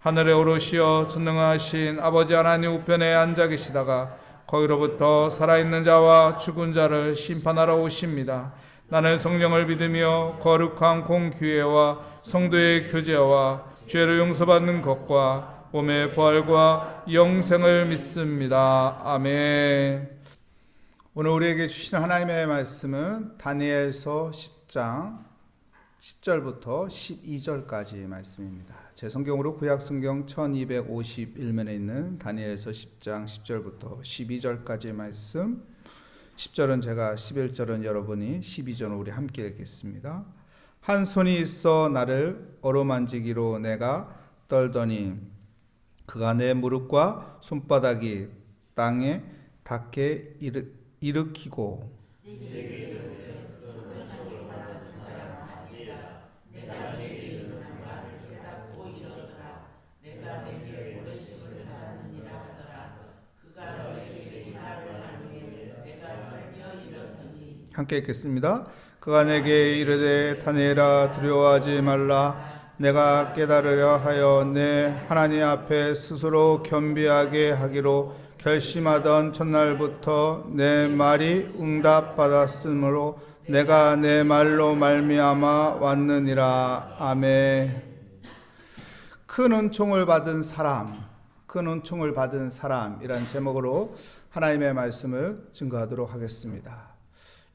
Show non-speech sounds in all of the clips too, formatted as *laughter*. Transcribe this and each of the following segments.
하늘에 오르시어 전능하신 아버지 하나님 우편에 앉아 계시다가 거기로부터 살아있는 자와 죽은 자를 심판하러 오십니다. 나는 성령을 믿으며 거룩한 공교회와 성도의 교제와 죄를 용서받는 것과 몸의 부활과 영생을 믿습니다. 아멘. 오늘 우리에게 주신 하나님의 말씀은 다니엘서 10장 10절부터 12절까지 말씀입니다. 제 성경으로 구약 성경 1251면에 있는 다니엘서 10장 10절부터 12절까지 말씀 10절은 제가 11절은 여러분이 12절은 우리 함께 읽겠습니다. 한 손이 있어 나를 어루만지기로 내가 떨더니 그가 내 무릎과 손바닥이 땅에 닿게 일으, 일으키고 함께 읽겠습니다. 그가 내게 이르되 다니엘아 두려워하지 말라 내가 깨달으려 하여 내 하나님 앞에 스스로 겸비하게 하기로 결심하던 첫날부터 내 말이 응답받았으므로 내가 내 말로 말미암아 왔느니라 아멘. 큰 은총을 받은 사람, 큰 은총을 받은 사람이란 제목으로 하나님의 말씀을 증거하도록 하겠습니다.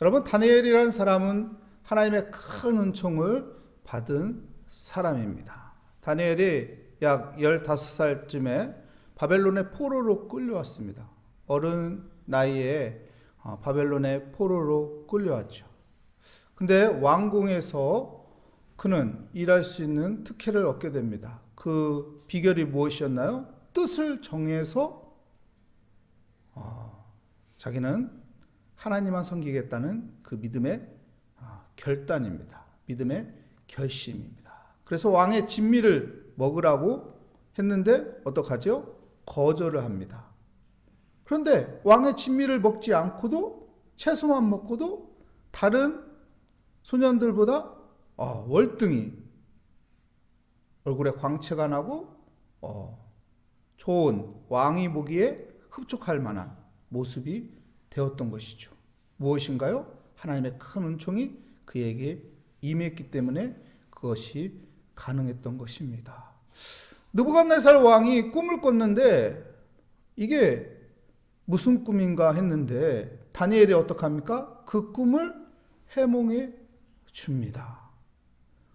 여러분 다니엘이라는 사람은 하나님의 큰 은총을 받은 사람입니다. 다니엘이 약 15살쯤에 바벨론의 포로로 끌려왔습니다. 어른 나이에 어, 바벨론의 포로로 끌려왔죠. 근데 왕궁에서 그는 일할 수 있는 특혜를 얻게 됩니다. 그 비결이 무엇이었나요? 뜻을 정해서 어, 자기는 하나님만 섬기겠다는 그 믿음의 어, 결단입니다. 믿음의 결심입니다. 그래서 왕의 진미를 먹으라고 했는데 어떡하죠? 거절을 합니다. 그런데 왕의 진미를 먹지 않고도 채소만 먹고도 다른 소년들보다 어, 월등히 얼굴에 광채가 나고 어, 좋은 왕이 보기에 흡족할 만한 모습이 되었던 것이죠. 무엇인가요? 하나님의 큰 은총이 그에게 임했기 때문에 그것이 가능했던 것입니다. 느부갓네살 왕이 꿈을 꿨는데 이게 무슨 꿈인가 했는데 다니엘이 어떡합니까? 그 꿈을 해몽해 줍니다.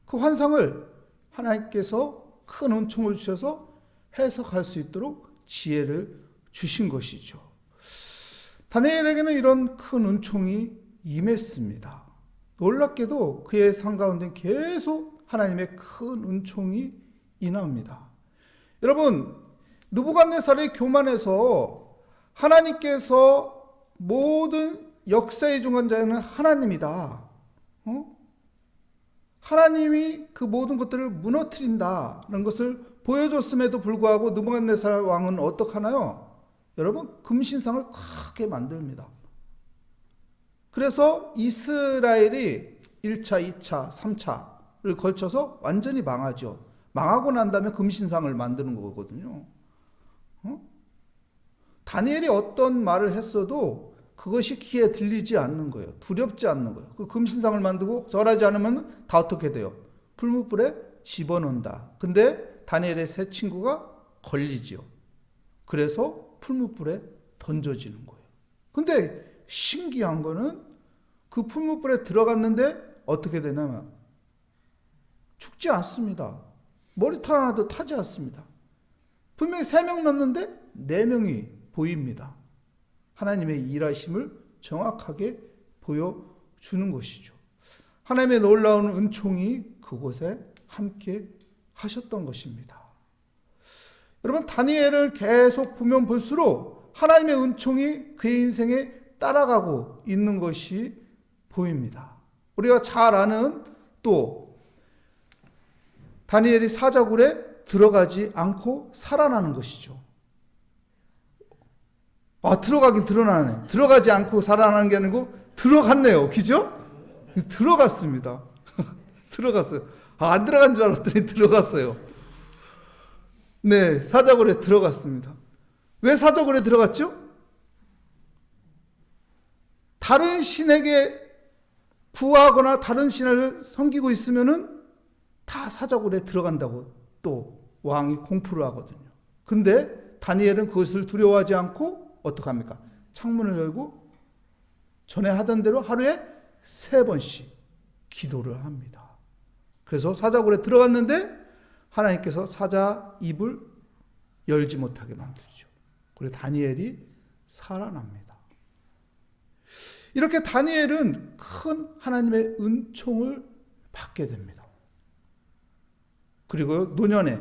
그 환상을 하나님께서 큰 은총을 주셔서 해석할 수 있도록 지혜를 주신 것이죠. 다니엘에게는 이런 큰 은총이 임했습니다. 놀랍게도 그의 상 가운데 계속 하나님의 큰 은총이 임합니다. 여러분, 느부갓네살의 교만에서 하나님께서 모든 역사의 중간자는 하나님이다. 어? 하나님이 그 모든 것들을 무너뜨린다는 것을 보여줬음에도 불구하고 느부갓네살 왕은 어떡하나요? 여러분, 금신상을 크게 만듭니다. 그래서 이스라엘이 1차, 2차, 3차 를 걸쳐서 완전히 망하죠. 망하고 난 다음에 금신상을 만드는 거거든요. 어? 다니엘이 어떤 말을 했어도 그것이 귀에 들리지 않는 거예요. 두렵지 않는 거예요. 그 금신상을 만들고 절하지 않으면 다 어떻게 돼요? 풀무불에 집어넣는다. 근데 다니엘의 새 친구가 걸리지요. 그래서 풀무불에 던져지는 거예요. 근데 신기한 거는 그 풀무불에 들어갔는데 어떻게 되냐면 죽지 않습니다. 머리털 하나도 타지 않습니다. 분명히 세명 넣는데 네 명이 보입니다. 하나님의 일하심을 정확하게 보여주는 것이죠. 하나님의 놀라운 은총이 그곳에 함께 하셨던 것입니다. 여러분 다니엘을 계속 보면 볼수록 하나님의 은총이 그의 인생에 따라가고 있는 것이 보입니다. 우리가 잘 아는 또 다니엘이 사자굴에 들어가지 않고 살아나는 것이죠. 아, 들어가긴 드러나네. 들어가지 않고 살아나는 게 아니고 들어갔네요. 그죠? 들어갔습니다. *laughs* 들어갔어요. 아, 안 들어간 줄 알았더니 들어갔어요. 네, 사자굴에 들어갔습니다. 왜 사자굴에 들어갔죠? 다른 신에게 구하거나 다른 신을 섬기고 있으면은 다 사자굴에 들어간다고 또 왕이 공포를 하거든요. 근데 다니엘은 그것을 두려워하지 않고 어떡합니까? 창문을 열고 전에 하던 대로 하루에 세 번씩 기도를 합니다. 그래서 사자굴에 들어갔는데 하나님께서 사자 입을 열지 못하게 만들죠. 그리고 다니엘이 살아납니다. 이렇게 다니엘은 큰 하나님의 은총을 받게 됩니다. 그리고 노년에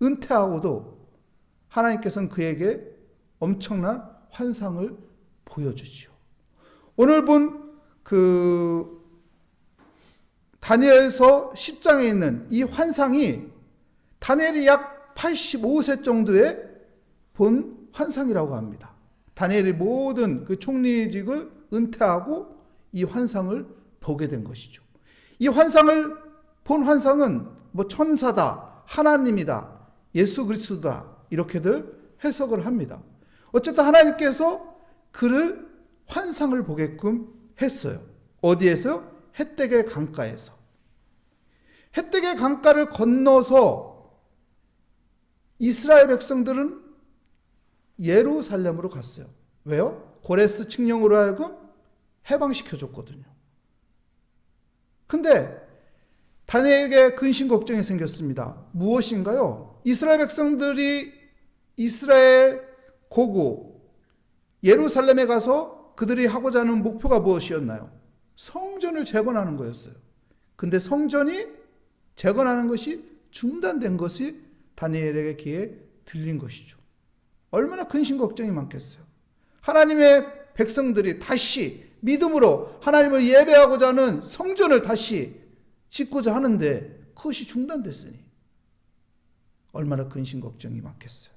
은퇴하고도 하나님께서는 그에게 엄청난 환상을 보여주지요. 오늘 본 그 다니엘서 10장에 있는 이 환상이 다니엘이 약 85세 정도에 본 환상이라고 합니다. 다니엘이 모든 그 총리직을 은퇴하고 이 환상을 보게 된 것이죠. 이 환상을 본 환상은 뭐 천사다, 하나님이다, 예수 그리스도다 이렇게들 해석을 합니다. 어쨌든 하나님께서 그를 환상을 보게끔 했어요. 어디에서요? 헷데겔 강가에서. 헷데겔 강가를 건너서 이스라엘 백성들은 예루살렘으로 갔어요. 왜요? 고레스 칙령으로 하여금 해방시켜 줬거든요. 근데 다니엘에게 근심 걱정이 생겼습니다. 무엇인가요? 이스라엘 백성들이 이스라엘 고구 예루살렘에 가서 그들이 하고자 하는 목표가 무엇이었나요? 성전을 재건하는 거였어요. 근데 성전이 재건하는 것이 중단된 것이 다니엘에게 귀에 들린 것이죠. 얼마나 근심 걱정이 많겠어요. 하나님의 백성들이 다시 믿음으로 하나님을 예배하고자 하는 성전을 다시 짓고자 하는데 그것이 중단됐으니 얼마나 근심 걱정이 많겠어요.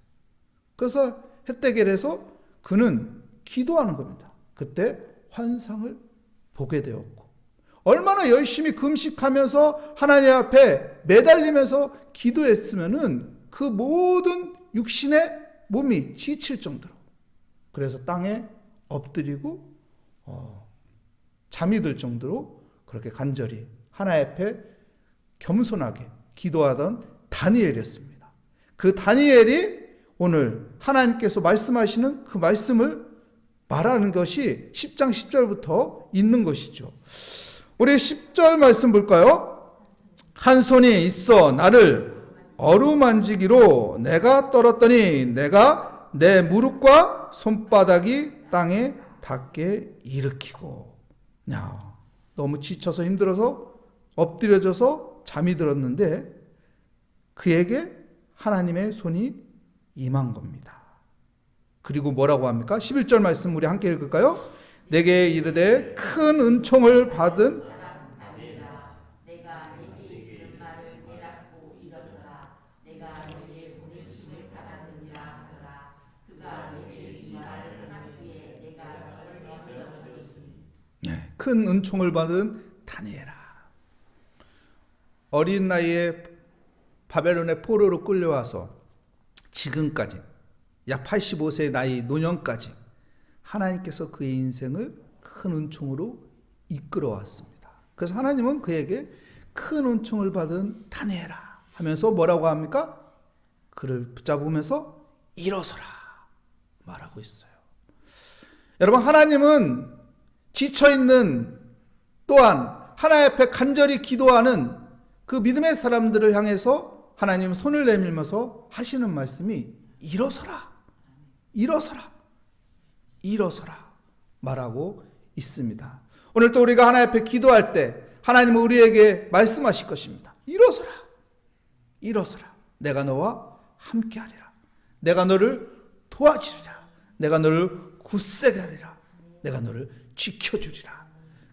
그래서 헷대겔에서 그는 기도하는 겁니다. 그때 환상을 보게 되었고 얼마나 열심히 금식하면서 하나님 앞에 매달리면서 기도했으면은 그 모든 육신의 몸이 지칠 정도로 그래서 땅에 엎드리고 어, 잠이 들 정도로 그렇게 간절히 하나님 앞에 겸손하게 기도하던 다니엘이었습니다. 그 다니엘이 오늘 하나님께서 말씀하시는 그 말씀을 말하는 것이 10장 10절부터 있는 것이죠. 우리 10절 말씀 볼까요? 한 손이 있어 나를 어루만지기로 내가 떨었더니 내가 내 무릎과 손바닥이 땅에 닿게 일으키고 야 너무 지쳐서 힘들어서 엎드려져서 잠이 들었는데 그에게 하나님의 손이 임한 겁니다. 그리고 뭐라고 합니까? 11절 말씀 우리 함께 읽을까요? 내게 이르되 큰 은총을 받은 내가 내게 이른 말을 깨닫고 일어서라 내가 내게 보내심을 받았느니라 하더라 그가 내게 이 말을 하기에 내가 얼마 배웠으니 네, 큰 은총을 받은 다니엘아. 어린 나이에 바벨론의 포로로 끌려와서 지금까지 약 85세의 나이 노년까지 하나님께서 그의 인생을 큰 은총으로 이끌어 왔습니다. 그래서 하나님은 그에게 큰 은총을 받은 다니엘아 하면서 뭐라고 합니까? 그를 붙잡으면서 일어서라 말하고 있어요. 여러분 하나님은 지쳐 있는 또한 하나님 앞에 간절히 기도하는 그 믿음의 사람들을 향해서 하나님 손을 내밀면서 하시는 말씀이 일어서라. 일어서라. 일어서라. 말하고 있습니다. 오늘 또 우리가 하나님 앞에 기도할 때 하나님은 우리에게 말씀하실 것입니다. 일어서라. 일어서라. 내가 너와 함께하리라. 내가 너를 도와주리라. 내가 너를 굳세게 하리라. 내가 너를 지켜주리라.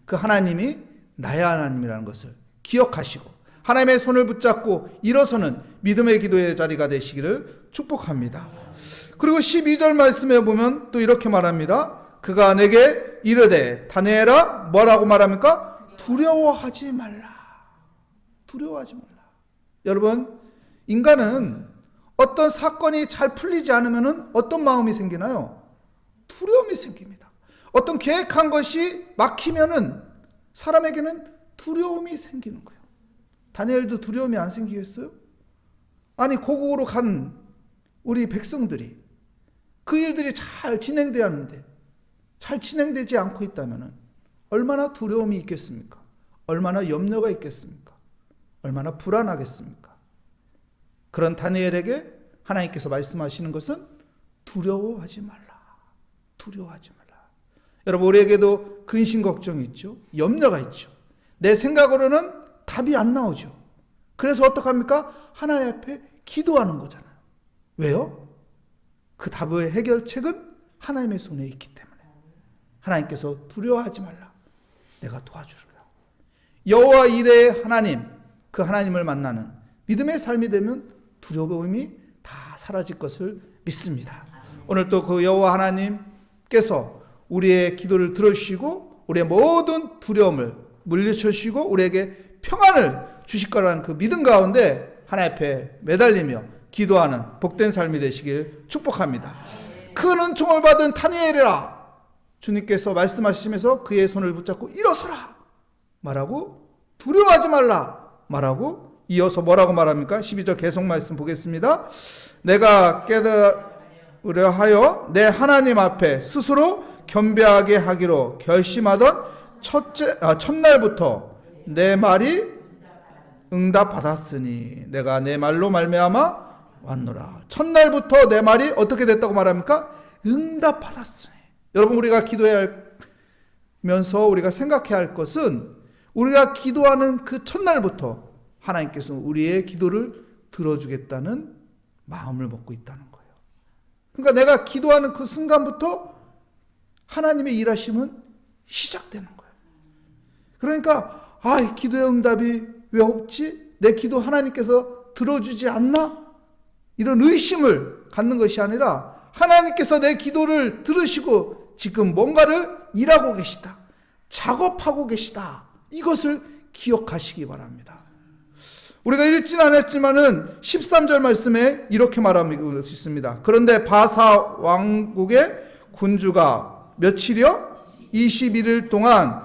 그 하나님이 나의 하나님이라는 것을 기억하시고 하나님의 손을 붙잡고 일어서는 믿음의 기도의 자리가 되시기를 축복합니다. 그리고 12절 말씀에 보면 또 이렇게 말합니다. 그가 내게 이르되 다니엘아 뭐라고 말합니까? 두려워하지 말라. 두려워하지 말라. 여러분 인간은 어떤 사건이 잘 풀리지 않으면 어떤 마음이 생기나요? 두려움이 생깁니다. 어떤 계획한 것이 막히면은 사람에게는 두려움이 생기는 거예요. 다니엘도 두려움이 안 생기겠어요? 아니 고국으로 간 우리 백성들이 그 일들이 잘 진행돼야 하는데 잘 진행되지 않고 있다면 얼마나 두려움이 있겠습니까? 얼마나 염려가 있겠습니까? 얼마나 불안하겠습니까? 그런 다니엘에게 하나님께서 말씀하시는 것은 두려워하지 말라. 두려워하지 말라. 여러분 우리에게도 근심 걱정이 있죠. 염려가 있죠. 내 생각으로는 답이 안 나오죠. 그래서 어떡합니까? 하나님 앞에 기도하는 거잖아요. 왜요? 그 답의 해결책은 하나님의 손에 있기 때문에. 하나님께서 두려워하지 말라. 내가 도와주리라. 여호와 이레의 하나님, 그 하나님을 만나는 믿음의 삶이 되면 두려움이 다 사라질 것을 믿습니다. 오늘 또 그 여호와 하나님께서 우리의 기도를 들어주시고 우리의 모든 두려움을 물리쳐주시고 우리에게 평안을 주실 거라는 그 믿음 가운데 하나님 앞에 매달리며 기도하는 복된 삶이 되시길 축복합니다. 큰 은총을 받은 타니엘이라 주님께서 말씀하시면서 그의 손을 붙잡고 일어서라 말하고 두려워하지 말라 말하고 이어서 뭐라고 말합니까? 12절 계속 말씀 보겠습니다. 내가 깨달으려 하여 내 하나님 앞에 스스로 겸비하게 하기로 결심하던 첫째 아, 첫날부터 내 말이 응답 받았으니 내가 내 말로 말미암아 왔노라. 첫날부터 내 말이 어떻게 됐다고 말합니까? 응답 받았으니. 여러분 우리가 기도해야 하면서 우리가 생각해야 할 것은 우리가 기도하는 그 첫날부터 하나님께서 우리의 기도를 들어주겠다는 마음을 먹고 있다는 거예요. 그러니까 내가 기도하는 그 순간부터 하나님의 일하심은 시작되는 거예요. 그러니까 아, 이 기도의 응답이 왜 없지? 내 기도 하나님께서 들어주지 않나? 이런 의심을 갖는 것이 아니라 하나님께서 내 기도를 들으시고 지금 뭔가를 일하고 계시다. 작업하고 계시다. 이것을 기억하시기 바랍니다. 우리가 읽진 않았지만은 13절 말씀에 이렇게 말하고 있습니다. 그런데 바사 왕국의 군주가 며칠이요? 21일 동안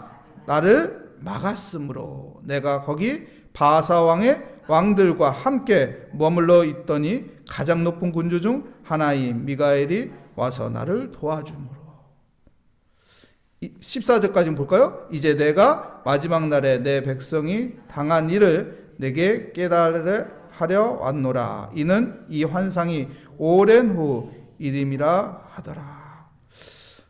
나를 막았으므로 내가 거기 바사 왕의 왕들과 함께 머물러 있더니 가장 높은 군주 중 하나인 미가엘이 와서 나를 도와주므로 14절까지 볼까요? 이제 내가 마지막 날에 내 백성이 당한 일을 내게 깨달으려 하려 왔노라. 이는 이 환상이 오랜 후 일임이라 하더라.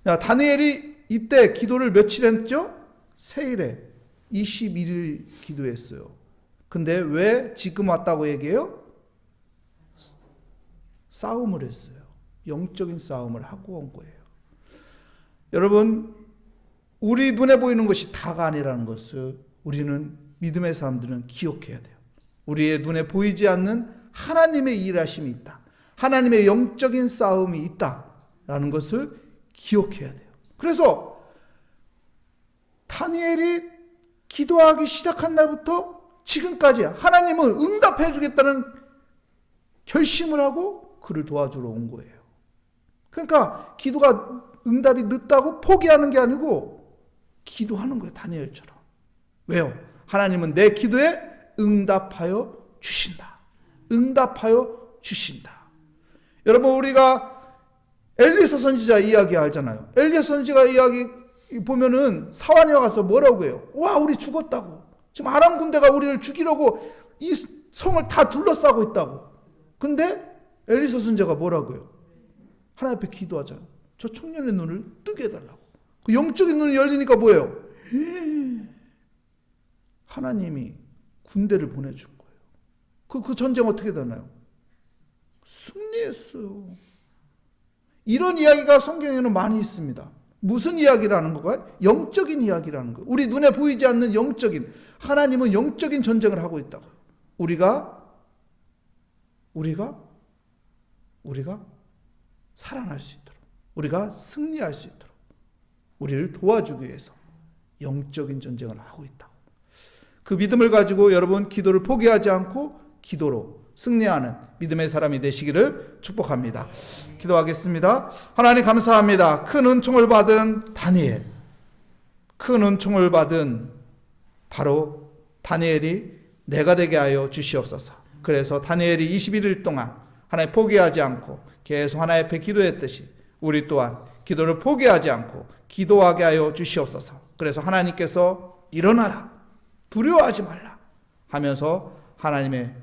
야, 다니엘이 이때 기도를 며칠 했죠? 세일에 21일 기도했어요. 근데 왜 지금 왔다고 얘기해요? 싸움을 했어요. 영적인 싸움을 하고 온 거예요. 여러분, 우리 눈에 보이는 것이 다가 아니라는 것을 우리는 믿음의 사람들은 기억해야 돼요. 우리의 눈에 보이지 않는 하나님의 일하심이 있다. 하나님의 영적인 싸움이 있다 라는 것을 기억해야 돼요. 그래서 다니엘이 기도하기 시작한 날부터 지금까지 하나님은 응답해 주겠다는 결심을 하고 그를 도와주러 온 거예요. 그러니까 기도가 응답이 늦다고 포기하는 게 아니고 기도하는 거예요. 다니엘처럼. 왜요? 하나님은 내 기도에 응답하여 주신다. 응답하여 주신다. 여러분 우리가 엘리사 선지자 이야기 알잖아요. 엘리사 선지자 이야기 보면은 사환이 와서 뭐라고 해요? 와 우리 죽었다고. 지금 아람 군대가 우리를 죽이려고 이 성을 다 둘러싸고 있다고. 근데 엘리사 선지자가 뭐라고 해요? 하나님 앞에 기도하자. 저 청년의 눈을 뜨게 해달라고. 그 영적인 눈이 열리니까 뭐예요? 하나님이 군대를 보내준 거예요. 그, 그 전쟁 어떻게 되나요? 어찌했어요? 이런 이야기가 성경에는 많이 있습니다. 무슨 이야기라는 거가 영적인 이야기라는 거. 우리 눈에 보이지 않는 영적인 하나님은 영적인 전쟁을 하고 있다고. 우리가 우리가 우리가 살아날 수 있도록 우리가 승리할 수 있도록 우리를 도와주기 위해서 영적인 전쟁을 하고 있다. 그 믿음을 가지고 여러분 기도를 포기하지 않고 기도로 승리하는 믿음의 사람이 되시기를 축복합니다. 기도하겠습니다. 하나님 감사합니다. 큰 은총을 받은 다니엘. 큰 은총을 받은 바로 다니엘이 내가 되게 하여 주시옵소서. 그래서 다니엘이 21일 동안 하나님 포기하지 않고 계속 하나님 앞에 기도했듯이 우리 또한 기도를 포기하지 않고 기도하게 하여 주시옵소서. 그래서 하나님께서 일어나라. 두려워하지 말라. 하면서 하나님의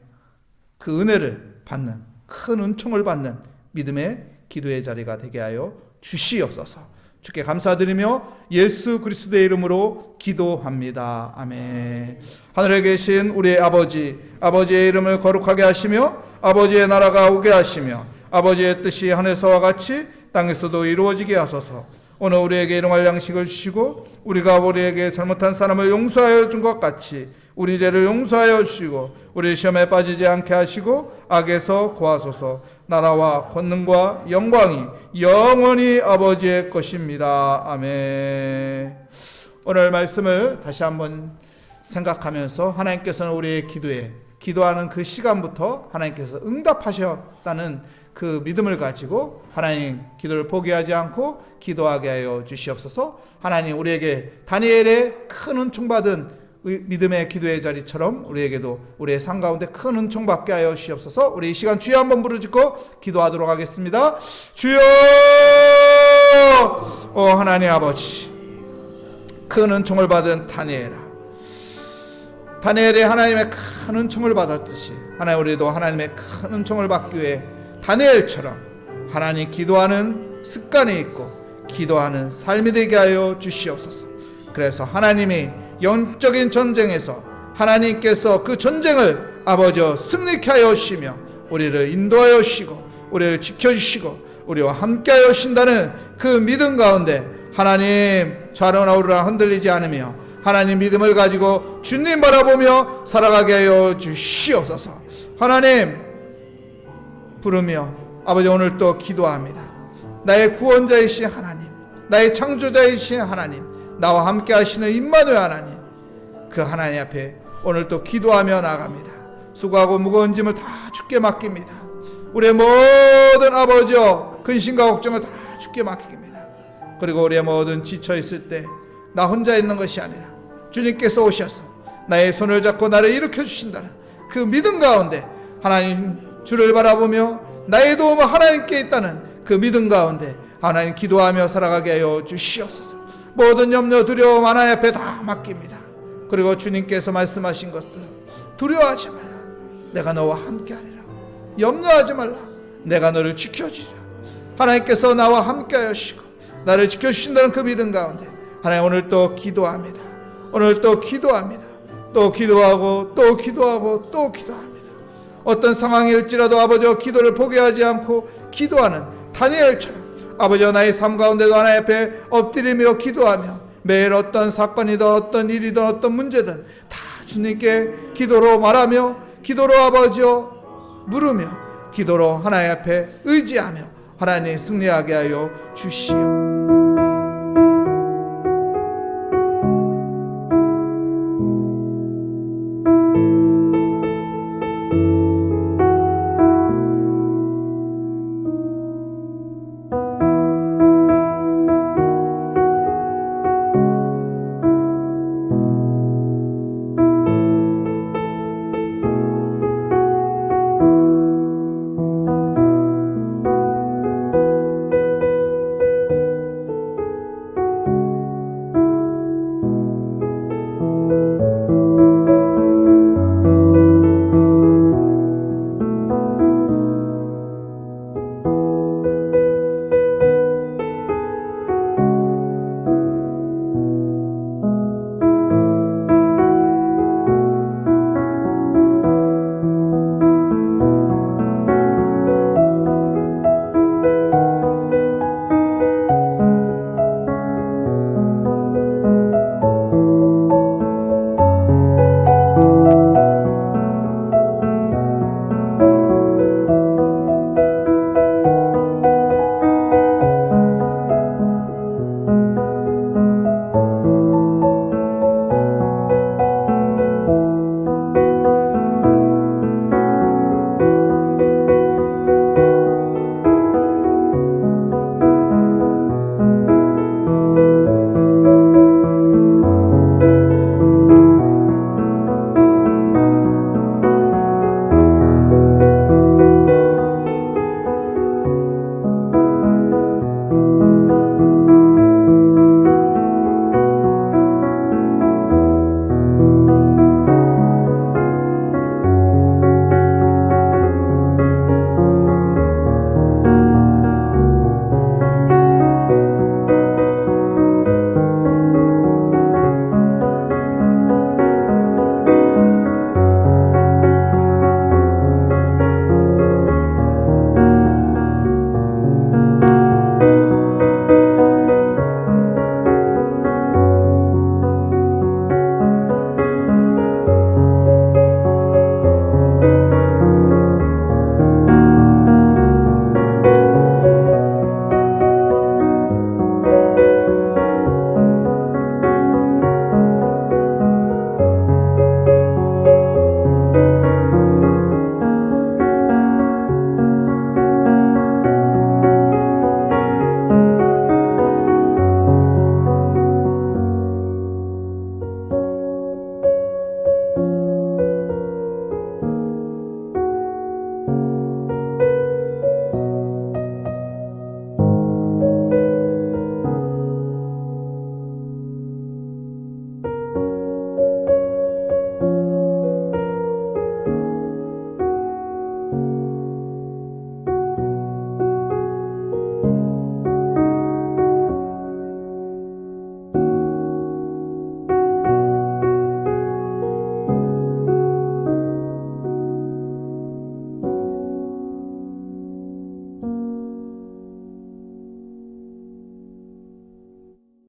그 은혜를 받는 큰 은총을 받는 믿음의 기도의 자리가 되게 하여 주시옵소서. 주께 감사드리며 예수 그리스도의 이름으로 기도합니다. 아멘. 하늘에 계신 우리의 아버지, 아버지의 이름을 거룩하게 하시며 아버지의 나라가 오게 하시며 아버지의 뜻이 하늘에서와 같이 땅에서도 이루어지게 하소서. 오늘 우리에게 일용할 양식을 주시고 우리가 우리에게 잘못한 사람을 용서하여 준 것 같이 우리 죄를 용서하여 주시고 우리 시험에 빠지지 않게 하시고 악에서 구하소서 나라와 권능과 영광이 영원히 아버지의 것입니다. 아멘. 오늘 말씀을 다시 한번 생각하면서 하나님께서는 우리의 기도에 기도하는 그 시간부터 하나님께서 응답하셨다는 그 믿음을 가지고 하나님 기도를 포기하지 않고 기도하게 하여 주시옵소서. 하나님 우리에게 다니엘의 큰 은총 받은 의- 믿음의 기도의 자리처럼 우리에게도 우리의 삶 가운데 큰 은총 받게 하여 주시옵소서. 우리 이 시간 주여 한번 부르짖고 기도하도록 하겠습니다. 주여, 오 하나님 아버지, 큰 은총을 받은 다니엘아. 다니엘이 하나님의 큰 은총을 받았듯이 하나님 우리도 하나님의 큰 은총을 받기 위해 다니엘처럼 하나님 기도하는 습관이 있고 기도하는 삶이 되게 하여 주시옵소서. 그래서 하나님이 영적인 전쟁에서 하나님께서 그 전쟁을 아버지 승리케 하여 주시며 우리를 인도하여 주시고 우리를 지켜 주시고 우리와 함께 하여 주신다는 그 믿음 가운데 하나님 좌로나 우로나 흔들리지 않으며 하나님 믿음을 가지고 주님 바라보며 살아가게 하여 주시옵소서. 하나님 부르며 아버지 오늘 또 기도합니다. 나의 구원자이신 하나님, 나의 창조자이신 하나님, 나와 함께 하시는 임마누엘 하나님, 그 하나님 앞에 오늘 또 기도하며 나갑니다. 수고하고 무거운 짐을 다 주께 맡깁니다. 우리의 모든 아버지여 근심과 걱정을 다 주께 맡깁니다. 그리고 우리의 모든 지쳐 있을 때 나 혼자 있는 것이 아니라 주님께서 오셔서 나의 손을 잡고 나를 일으켜 주신다는 그 믿음 가운데 하나님 주를 바라보며 나의 도움은 하나님께 있다는 그 믿음 가운데 하나님 기도하며 살아가게 하여 주시옵소서. 모든 염려 두려움 하나님 앞에 다 맡깁니다. 그리고 주님께서 말씀하신 것들 두려워하지 말라. 내가 너와 함께하리라. 염려하지 말라. 내가 너를 지켜주리라. 하나님께서 나와 함께하시고 나를 지켜주신다는 그 믿음 가운데 하나님 오늘 또 기도합니다. 오늘 또 기도합니다. 또 기도하고 또 기도하고 또 기도합니다. 어떤 상황일지라도 아버지와 기도를 포기하지 않고 기도하는 다니엘처럼 아버지와 나의 삶 가운데도 하나님 앞에 엎드리며 기도하며 매일 어떤 사건이든 어떤 일이든 어떤 문제든 다 주님께 기도로 말하며 기도로 아버지여 물으며 기도로 하나님 앞에 의지하며 하나님 승리하게 하여 주시오.